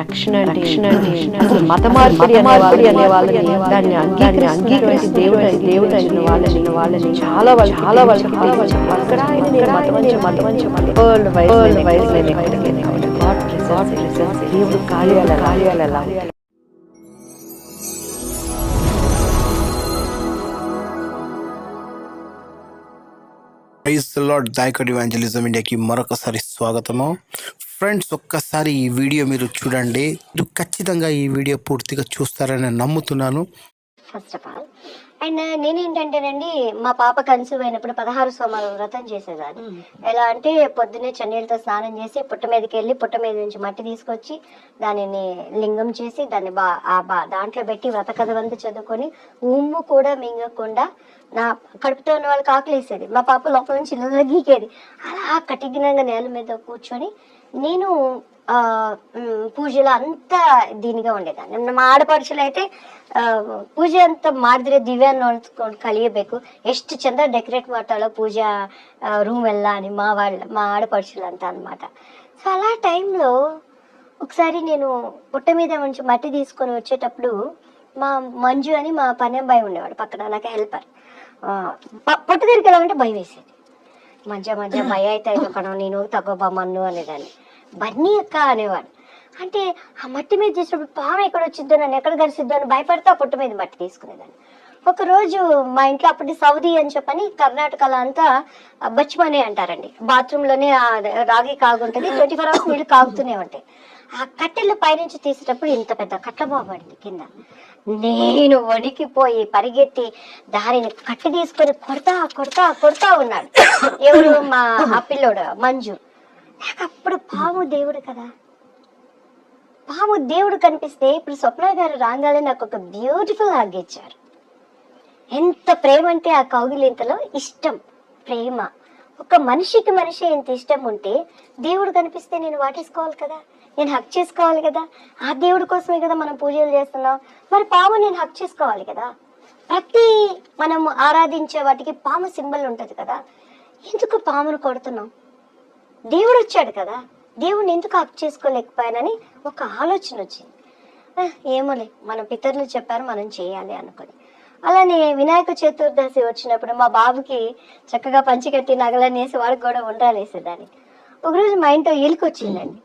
రక్షణ రక్షణ మత మార్పిడి అనే వాళ్ళని అనే వాళ్ళని దాన్ని దాన్ని అంగీకరించి దేవుడు దేవుడు అయిన వాళ్ళని వాళ్ళని చాలా వాళ్ళు చాలా వాళ్ళకి అక్కడ ఆయన నేను మతమంచ మతమంచ వరల్డ్ వైజ్ వరల్డ్ వైజ్ నేను ఎక్కడికి వెళ్ళాను గాడ్ గాడ్ దేవుడు కార్యాల కార్యాల ప్రైజ్ లార్డ్ దాయకడ్ ఇండియాకి మరొకసారి స్వాగతము ఫ్రెండ్స్ ఒక్కసారి ఈ వీడియో మీరు చూడండి. మీరు ఖచ్చితంగా ఈ వీడియో పూర్తిగా చూస్తారని నమ్ముతున్నాను. ఫస్ట్ ఆఫ్ ఆల్ అండ్ నేనేంటంటేనండి మా పాప కన్సీవ్ అయినప్పుడు పదహారు సోమాలు వ్రతం చేసేదాన్ని. ఎలా అంటే పొద్దున్నే చన్నీళ్ళతో స్నానం చేసి పుట్ట మీదకి వెళ్ళి పుట్ట మీద నుంచి మట్టి తీసుకొచ్చి దానిని లింగం చేసి దాన్ని బా ఆ బా దాంట్లో పెట్టి వ్రత కథవంతా చదువుకొని ఉమ్ము కూడా మింగకుండా నా కడుపుతో ఉన్న వాళ్ళకి ఆకలేసేది. మా పాప లోపల నుంచి ఇల్లు గీకేది. అలా కఠినంగా నేల మీద కూర్చొని నేను ఆ, మ్, పూజలో అంత దీనిగా ఉండేదాన్ని మా ಆಡಪಡಿಸಲು అయితే ಆ, ಪೂಜೆ ಅಂತ ಮಾಡಿದ್ರೆ ದಿವ್ಯ ನೋಡ್ಕೊಂಡು ಕಲಿಯಬೇಕು ಎಷ್ಟು ಚಂದ ಡೆಕೋರೇಟ್ ಮಾಡ್ತಾಳೋ ಪೂಜಾ రూమ్ వెళ్ళా అని మా వాళ్ళ మా ఆడపడుచులు అంతా అనమాట సో అలా టైంలో ఒకసారి నేను పుట్ట మీద నుంచి మట్టి తీసుకొని వచ్చేటప్పుడు మా మంజు అని మా పని అబ్బాయి ఉండేవాడు పక్కన నాకు హెల్పర్ పుట్ట దగ్గరికి వెళ్ళాలంటే భయం వేసేది మధ్య మధ్య భయ అయితే ఒకడు నేను తగ్గోబా మన్ను అనేదాన్ని బన్నీ అక్క అనేవాడు. అంటే ఆ మట్టి మీద చేసినప్పుడు పాము ఎక్కడ వచ్చిద్దో నన్ను ఎక్కడ కలిసిద్దో అని భయపడితే ఆ పుట్ట మీద మట్టి తీసుకునేదాన్ని. ఒకరోజు మా ఇంట్లో అప్పటి సౌదీ అని చెప్పని కర్ణాటకలో అంతా బచ్మనే అంటారండి. బాత్రూంలోనే ఆ రాగి కాగుంటుంది ట్వంటీ ఫోర్ అవర్స్ నీళ్ళు కాగుతూనే ఉంటాయి. ఆ కట్టెలు పైనుంచి తీసేటప్పుడు ఇంత పెద్ద కట్ట బాబడింది కింద. నేను వణికిపోయి పరిగెత్తి దారిని కట్టె తీసుకొని కొడతా కొడతా కొడతా ఉన్నాడు. ఎవరు? మా ఆ పిల్లోడు మంజు. నాకు అప్పుడు పాము దేవుడు కదా. పాము దేవుడు కనిపిస్తే ఇప్పుడు స్వప్న గారు రాగానే నాకు ఒక బ్యూటిఫుల్ హగ్ ఇచ్చారు. ఎంత ప్రేమ అంటే ఆ కౌగిలింతలో ఇష్టం ప్రేమ. ఒక మనిషికి మనిషి ఎంత ఇష్టం ఉంటే దేవుడు కనిపిస్తే నేను వాటేసుకోవాలి కదా నేను హక్ చేసుకోవాలి కదా. ఆ దేవుడి కోసమే కదా మనం పూజలు చేస్తున్నాం. మరి పాము నేను హక్ చేసుకోవాలి కదా. ప్రతి మనం ఆరాధించే వాటికి పాము సింబల్ ఉంటుంది కదా. ఎందుకు పామును కొడుతున్నాం? దేవుడు వచ్చాడు కదా. దేవుడిని ఎందుకు అప్ చేసుకోలేకపోయానని ఒక ఆలోచన వచ్చింది. ఏమోలే మన పితరులు చెప్పారు మనం చేయాలి అనుకుని. అలానే వినాయక చతుర్దశి వచ్చినప్పుడు మా బాబుకి చక్కగా పంచికట్టి నగలన్నీ నగలనేసి వాడికి కూడా ఉండాలేసేదాన్ని ఒకరోజు మా ఇంట్లో ఎలుక వచ్చిందండి.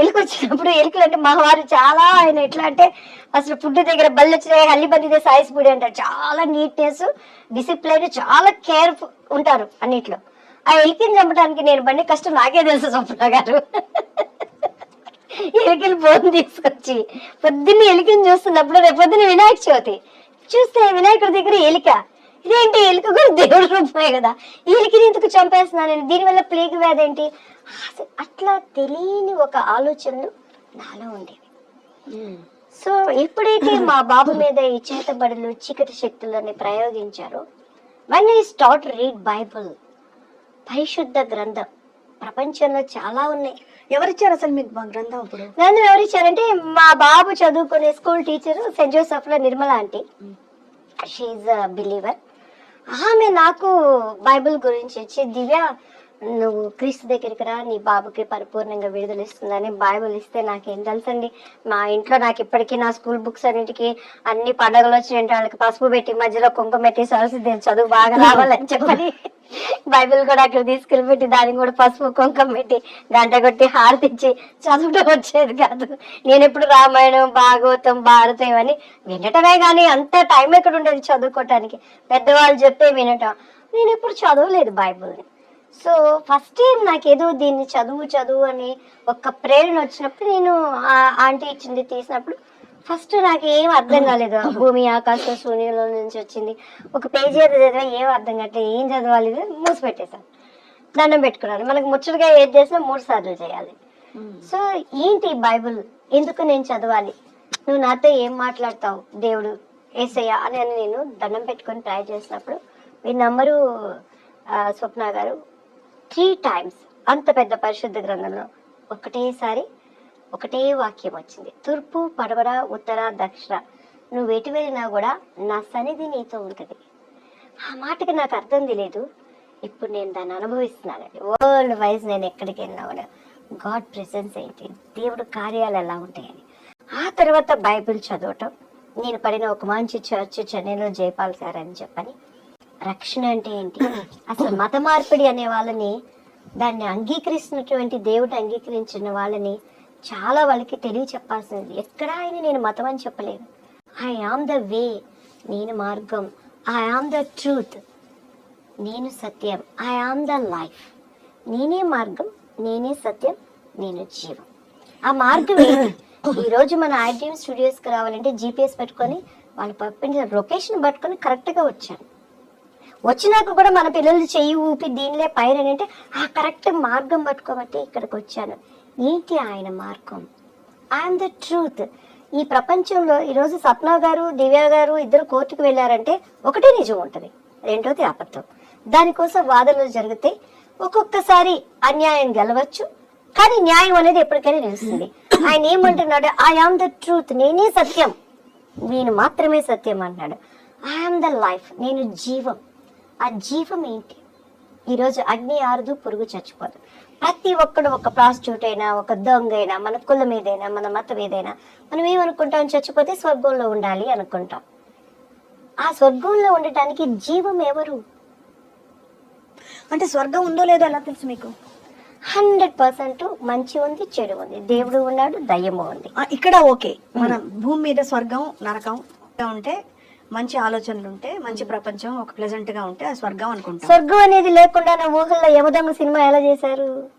ఎలుక వచ్చినప్పుడు ఎలుకలు అంటే మా వారు చాలా ఆయన ఎట్లా అంటే అసలు ఫుడ్ దగ్గర బల్లి వచ్చినాయి హల్లి బందిదే సాయిస్ పూడి అంటారు. చాలా నీట్నెస్ డిసిప్లైన్ చాలా కేర్ఫుల్ ఉంటారు అన్నిట్లో. ఆ ఎలికని చంపడానికి నేను బండి కష్టం నాకే తెలుసు స్వప్న గారు. ఎలికలు బోన్ తీసుకొచ్చి పొద్దున్న ఎలికని చూస్తున్నప్పుడు రేపు పొద్దున్న వినాయక చవితి. చూస్తే వినాయకుడి దగ్గర ఎలిక. ఇదేంటి ఎలుక కూడా దేవుడి రూపమే కదా. ఈ ఎలికని ఎందుకు చంపేస్తున్నాను నేను? దీనివల్ల ప్లేగ్ వ్యాధి ఏంటి? అట్లా తెలియని ఒక ఆలోచనలు నాలో ఉండేవి. సో ఎప్పుడైతే మా బాబు మీద ఈ చేతబడులు చీకటి శక్తులని ప్రయోగించారో when I start read Bible పరిశుద్ధ గ్రంథం. ప్రపంచంలో చాలా ఉన్నాయి. ఎవరిచ్చారు అసలు మీకు మా గ్రంథం అప్పుడు? గ్రంథం ఎవరు ఇచ్చారంటే మా బాబు చదువుకునే స్కూల్ టీచర్ సెంట్ జోసెఫ్లో నిర్మల ఆంటీ. షీఈ్ బిలీవర్ ఆమె నాకు బైబిల్ గురించి ఇచ్చి దివ్య నువ్వు క్రీస్తు దగ్గరికి రా నీ బాబుకి పరిపూర్ణంగా విడుదల ఇస్తుందని బైబిల్ ఇస్తే నాకేం తెలుసండి? మా ఇంట్లో నాకు ఇప్పటికీ నా స్కూల్ బుక్స్ అన్నిటికీ అన్ని పండుగలు వచ్చిన వాళ్ళకి పసుపు పెట్టి మధ్యలో కుంకుమ పెట్టి సరస్వతి చదువు బాగా రావాలని చెప్పని. బైబిల్ కూడా అక్కడ తీసుకెళ్ళి పెట్టి దానికి కూడా పసుపు కుంకుమ పెట్టి గంట కొట్టి హారతిచ్చి ఇచ్చి వచ్చేది కాదు. నేను ఎప్పుడు రామాయణం భాగవతం భారతం ఇవన్నీ వినటమే కానీ అంత టైం ఎక్కడ ఉండేది చదువుకోవటానికి పెద్దవాళ్ళు చెప్తే వినటం. నేను ఎప్పుడు చదవలేదు బైబిల్ని. సో ఫస్ట్ టైం నాకు ఏదో దీన్ని చదువు చదువు అని ఒక ప్రేరణ వచ్చినప్పుడు నేను ఆ ఆంటీ ఇచ్చింది తీసినప్పుడు ఫస్ట్ నాకు ఏం అర్థం కాలేదు. భూమి ఆకాశం శూన్యంలో నుంచి వచ్చింది. ఒక పేజీ అయితే చదివా ఏం అర్థం కావట్లేదు. ఏం చదవాలి మూసి పెట్టేశాను దండం పెట్టుకున్నాను. మనకు ముచ్చటగా ఏది చేసినా మూడు సార్లు చేయాలి. సో ఏంటి బైబిల్? ఎందుకు నేను చదవాలి? నువ్వు నాతో ఏం మాట్లాడతావు? దేవుడు ఏసయ్య అని అని నేను దండం పెట్టుకొని ట్రై చేసినప్పుడు మీ నంబరు స్వప్న గారు త్రీ టైమ్స్ అంత పెద్ద పరిశుద్ధ గ్రంథంలో ఒకటేసారి ఒకటే వాక్యం వచ్చింది. తూర్పు పడవర ఉత్తర దక్షిణ. నువ్వు ఎటు వెళ్ళినా కూడా నా సన్నిధి నీతో ఉంటుంది. ఆ మాటకి నాకు అర్థం తెలియదు ఇప్పుడు నేను దాన్ని అనుభవిస్తున్నానండి. వరల్డ్ వైజ్ నేను ఎక్కడికి వెళ్ళినా కూడా గాడ్ ప్రెసెన్స్ ఏంటి? దేవుడు కార్యాలు ఎలా ఉంటాయని. ఆ తర్వాత బైబిల్ చదవటం నేను పడిన ఒక మంచి చర్చ్ చెన్నైలో జయపాల్ సార్ అని చెప్పని రక్షణ అంటే ఏంటి? అసలు మత మార్పిడి అనే వాళ్ళని దాన్ని అంగీకరిస్తున్నటువంటి దేవుడు అంగీకరించిన వాళ్ళని చాలా వాళ్ళకి తెలియ చెప్పాల్సింది. ఎక్కడ ఆయన నేను మతం అని చెప్పలేదు ఐ ఆమ్ ద వే నేను మార్గం. ఐ ఆమ్ ద ట్రూత్ నేను సత్యం. ఐ ఆమ్ ద లైఫ్ నేనే మార్గం నేనే సత్యం నేను జీవం. ఆ మార్గం ఏంటి? ఈ రోజు మన ఐటీఎం స్టూడియోస్కి రావాలంటే జీపీఎస్ పెట్టుకొని వాళ్ళు పంపించిన లొకేషన్ పట్టుకొని కరెక్ట్గా వచ్చాను. వచ్చినాక కూడా మన పిల్లలు చెయ్యి ఊపి దీనిలే పైన అంటే ఆ కరెక్ట్ మార్గం పట్టుకోబట్టి ఇక్కడికి వచ్చాను. ఏంటి ఆయన మార్గం. ఐఎమ్ ద ట్రూత్ ఈ ప్రపంచంలో ఈరోజు సప్న గారు దివ్య గారు ఇద్దరు కోర్టుకు వెళ్ళారంటే ఒకటే నిజం ఉంటుంది. రెండోది అబద్ధం దానికోసం వాదనలు జరిగితే ఒక్కొక్కసారి అన్యాయం గెలవచ్చు కానీ న్యాయం అనేది ఎప్పటికైనా నిలుస్తుంది. ఆయన ఏమంటున్నాడు? ఐ ఆమ్ ద ట్రూత్ నేనే సత్యం. నేను మాత్రమే సత్యం అన్నాడు ఐఆమ్ ద లైఫ్ నేను జీవం. ఆ జీవం ఏంటి? ఈరోజు అగ్ని ఆరదు పురుగు చచ్చిపోదు. ప్రతి ఒక్కడు ఒక ప్రాస్టిట్యూట్ అయినా ఒక దొంగ అయినా మన కులం ఏదైనా మన మతం ఏదైనా మనం ఏమనుకుంటాం? చచ్చిపోతే స్వర్గంలో ఉండాలి అనుకుంటాం. ఆ స్వర్గంలో ఉండటానికి జీవం ఎవరు? అంటే స్వర్గం ఉందో లేదో ఎలా తెలుసు మీకు? హండ్రెడ్ పర్సెంట్ మంచి ఉంది చెడు ఉంది. దేవుడు ఉన్నాడు దయ్యము ఉంది. ఇక్కడ ఓకే. మన భూమి మీద స్వర్గం నరకం ఉంటే మంచి ఆలోచనలు ఉంటే మంచి ప్రపంచం ఒక ప్లెజెంట్గా ఉంటే అది స్వర్గం అనుకుంటాం. స్వర్గం అనేది లేకుండా నా ఊహల్లో యమదొంగ సినిమా ఎలా చేశారు?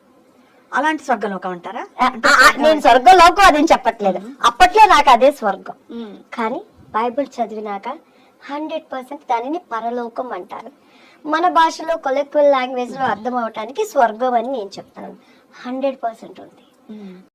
అలాంటి స్వర్గలోకం అంటారా? ఆ, ఆ, నేను స్వర్గంలోకి అదేం చెప్పట్లేదు. అప్పట్లో నాకు అదే స్వర్గం. కానీ బైబిల్ చదివినాక హండ్రెడ్ పర్సెంట్ దానిని పరలోకం అంటారు. మన భాషలో కొలెక్టివ్ లాంగ్వేజ్లో అర్థం అవటానికి స్వర్గం అని నేను చెప్తాను. హండ్రెడ్ పర్సెంట్ ఉంది.